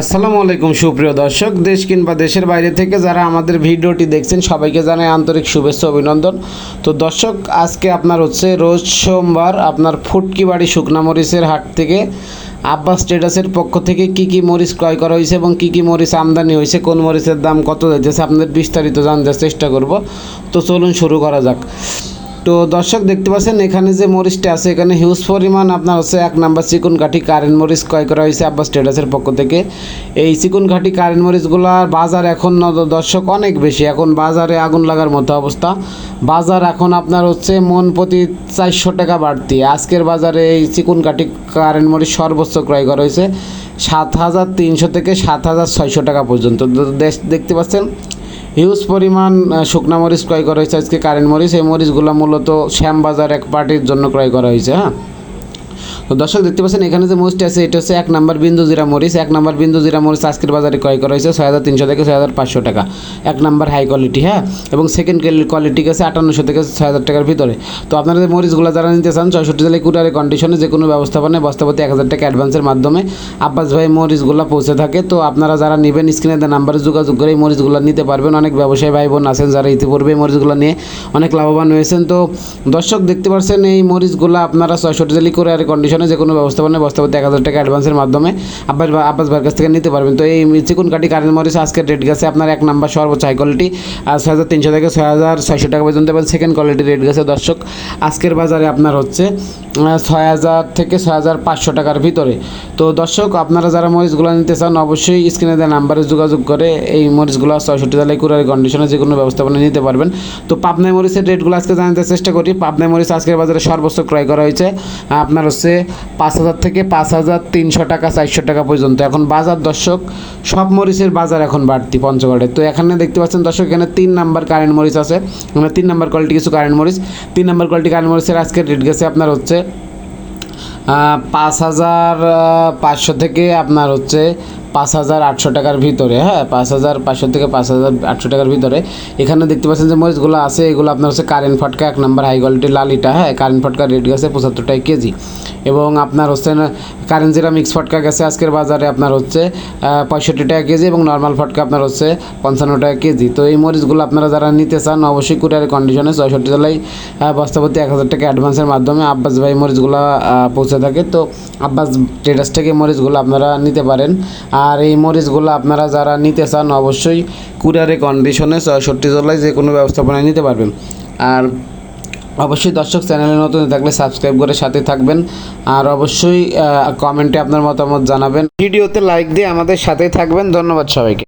আসসালামু আলাইকুম, সুপ্রিয় দর্শক। দেশ কিংবা দেশের বাইরে থেকে যারা আমাদের ভিডিওটি দেখছেন, সবাইকে জানাই আন্তরিক শুভেচ্ছা, অভিনন্দন। তো দর্শক, আজকে আপনার হচ্ছে রোজ সোমবার আপনার ফুটকি বাড়ি শুকনা মরিচের হাট থেকে আব্বাস ট্রেডার্সের পক্ষ থেকে কি কি মরিচ ক্রয় করা হয়েছে এবং কি কি মরিচ আমদানি হয়েছে, কোন মরিচের দাম কত যাইতেছে আপনাদের বিস্তারিত জানতে চেষ্টা করব। তো চলুন শুরু করা যাক। তো দর্শক দেখতে পাচ্ছেন, এখানে যে মরিচটা আছে, এখানে হিউজ পরিমাণ আপনার হচ্ছে এক নাম্বার চিকুন কাঠি কারেন্ট মরিচ ক্রয় করা হয়েছে আব্বাস ট্রেডার্সের পক্ষ থেকে। এই চিকুন কাঠি কারেন্ট মরিচগুলোর বাজার এখন দর্শক অনেক বেশি, এখন বাজারে আগুন লাগার মতো অবস্থা। বাজার এখন আপনার হচ্ছে মন প্রতি চারশো টাকা বাড়তি। আজকের বাজারে এই চিকুন কাঠি কারেন্ট মরিচ সর্বোচ্চ ক্রয় করা হয়েছে সাত হাজার তিনশো থেকে সাত হাজার ছয়শো টাকা পর্যন্ত। দেখতে পাচ্ছেন হিউজ পরিমাণ শুকনো মরিচ ক্রয় করা হয়েছে। আজকে কারেন্ট মরিচ, এই মরিচগুলো মূলত শ্যাম বাজার এক পার্টির জন্য ক্রয় করা হয়েছে হ্যাঁ? তো দর্শক, দেখতে পাচ্ছেন, এখানে যে মরিচটা আছে, এটা হচ্ছে এক নাম্বার বিন্দু জিরা মরিচ। এক নাম্বার বিন্দু জিরা মরিচ আজকের বাজারে ক্রয় করা হয়েছে ছয় হাজার তিনশো থেকে ছয় হাজার পাঁচশো টাকা। এক নাম্বার হাই কোয়ালিটি হ্যাঁ? এবং সেকেন্ড কোয়ালিটি আছে আটান্নশো থেকে ছয় হাজার টাকার ভিতরে। তো আপনারা যে মরিচগুলো যারা নিতে চান, চৌষট্টি জেলায় কুটারে কন্ডিশনে যে কোনো ব্যবস্থাপনায় বস্তাপতি এক হাজার টাকা অ্যাডভান্সের মাধ্যমে আব্বাস ভাই মরিচগুলো পৌঁছে থাকে। তো আপনারা যারা নেবেন স্ক্রিনে নাম্বারে যোগাযোগ করে এই মরিচগুলো নিতে পারবেন। অনেক ব্যবসায়ী ভাই বোন আছেন যারা ইতিপূর্বে এই মরিচগুলো নিয়ে অনেক লাভবান হয়েছেন। তো দর্শক, দেখতে পাচ্ছেন, এই মরিচগুলো আপনারা ছয়ষট্টি জেলি করে আর কন্ডিশনে যে কোনো ব্যবস্থাপনায় বস্তাপতি এক হাজার টাকা অ্যাডভান্সের মাধ্যমে আব্বাস আব্বাস ভাইয়ের কাছ থেকে নিতে পারবেন। তো এই চিকুন কাটি কারেন্ট মরিচ আজকের রেট গেছে আপনার এক নাম্বার সর্বোচ্চ হাই কোয়ালিটি ছয় হাজার তিনশো থেকে ছয় হাজার ছয়শো টাকা পর্যন্ত এবং সেকেন্ড কোয়ালিটি রেট গেছে দর্শক। আজকের বাজারে আপনার হচ্ছে ছয় হাজার থেকে ছয় হাজার পাঁচশো টাকার ভিতরে। তো দর্শক, আপনারা যারা মরিচগুলো নিতে চান, অবশ্যই স্ক্রিনে দেওয়া নাম্বারে যোগাযোগ করে এই মরিচগুলো ছয়ষট্টি জেলায় কুরারি কন্ডিশনে যে কোনো ব্যবস্থাপনা নিতে পারবেন। তো পাবনায় মরিচের রেটগুলো আজকে জানাতে চেষ্টা করি। পাবনায় মরিচ আজকের বাজারে সর্বোচ্চ ক্রয় করা হয়েছে আপনার হচ্ছে পাঁচ হাজার থেকে পাঁচ হাজার তিনশো টাকা, চারশো টাকা পর্যন্ত। এখন বাজার দর্শক, সব মরিচের বাজার এখন বাড়তি পঞ্চগড়ে। তো এখানে দেখতে পাচ্ছেন দর্শক, এখানে তিন নাম্বার কারেন্ট মরিচ আছে। মানে তিন নাম্বার কোয়ালিটি কিছু কারেন্ট মরিচ। তিন নাম্বার কোয়ালিটি কারেন্ট মরিচের আজকের রেট গেছে আপনার হচ্ছে পাঁচ হাজার পাঁচশো থেকে আপনার হচ্ছে পাঁচ হাজার আটশো টাকার ভিতরে হ্যাঁ পাঁচ হাজার পাঁচশো থেকে পাঁচ হাজার আটশো টাকার ভিতরে। এখানে দেখতে পাচ্ছেন যে মরিচগুলো আছে, এগুলো আপনার হচ্ছে কারেন্ট ফটকা, এক নম্বর হাই কোয়ালিটি লালিটা হ্যাঁ কারেন্ট ফটকা রেট গেছে পঁচাত্তর টাকা কেজি এবং আপনার হচ্ছে কারেন্ট জিরা মিক্স ফটকা গেছে আজকের বাজারে আপনার হচ্ছে পঁয়ষট্টি টাকা কেজি এবং নর্মাল ফটকা আপনার হচ্ছে পঞ্চান্ন টাকা কেজি তো এই মরিচগুলো আপনারা যারা নিতে চান, অবশ্যই কুরিয়ারের কন্ডিশনে ছয়ষট্টি জেলায় বস্তাপতি এক হাজার টাকা অ্যাডভান্সের মাধ্যমে আব্বাস ভাই মরিচগুলো পৌঁছে থাকে। তো আব্বাস ট্রেডার্স থেকে মরিচগুলো আপনারা নিতে পারেন। আর এই মরিচগুলো আপনারা যারা নিতে চান অবশ্যই কুরিয়ারে কন্ডিশনে ছয়ষট্টি জেলায় যে কোনো ব্যবস্থাপনায় নিতে পারবেন। আর অবশ্যই দর্শক চ্যানেলে নতুন থাকলে সাবস্ক্রাইব করে সাথে থাকবেন। আর অবশ্যই কমেন্টে আপনার মতামত জানাবেন। ভিডিওতে লাইক দিয়ে আমাদের সাথেই থাকবেন। ধন্যবাদ সবাইকে।